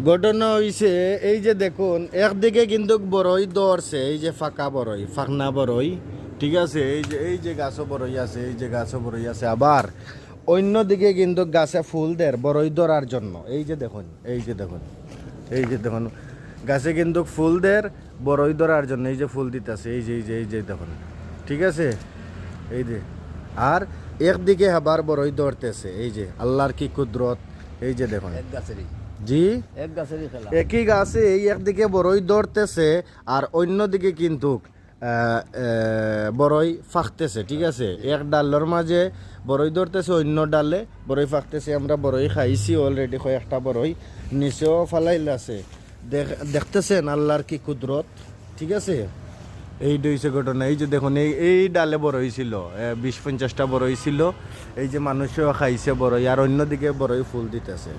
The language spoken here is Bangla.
ঘটনা হইছে এই যে দেখুন একদিকে কিন্তু বড়ই ধরছে এই যে ফাঁকা বড়ই ফাঁকনা বড়ই ঠিক আছে এই যে এই যে গাছও বড়ই আছে এই যে গাছও বড়ই আছে আবার অন্যদিকে কিন্তু গাছে ফুল দেয় বড়ই ধরার জন্য এই যে দেখুন এই যে দেখুন এই যে দেখুন গাছে কিন্তু ফুল দেয় বড়ই ধরার জন্য এই যে ফুল দিতেছে এই যে এই যে এই যে দেখুন ঠিক আছে এই যে আর একদিকে আবার বড়ই ধরতেছে এই যে আল্লাহর কি কুদরত এই যে দেখুন এক গাছেরই জি? এক গাছেরই খেলা। একই গাছে এই একদিকে বড়ই ধরতেছে আর অন্যদিকে কিন্তু বড়ই ফাঁকতেছে ঠিক আছে? এক ডালের মাঝে বড়ই ধরতেছে অন্য ডালে বড়ই ফাঁকতেছে আমরা বড়ই খাইছি অলরেডি কয়েকটা বড়ই নিচেও ফালাইল আছে। দেখ- দেখতেছেন আল্লাহর কি কুদরত ঠিক আছে? এই হইছে ঘটনা এই যে দেখুন এই এই ডালে বড়ই ছিল বিশ পঞ্চাশটা বড়ই ছিল এই যে মানুষও খাইছে বড়ই আর অন্যদিকে বড়ই ফুল দিতেছে।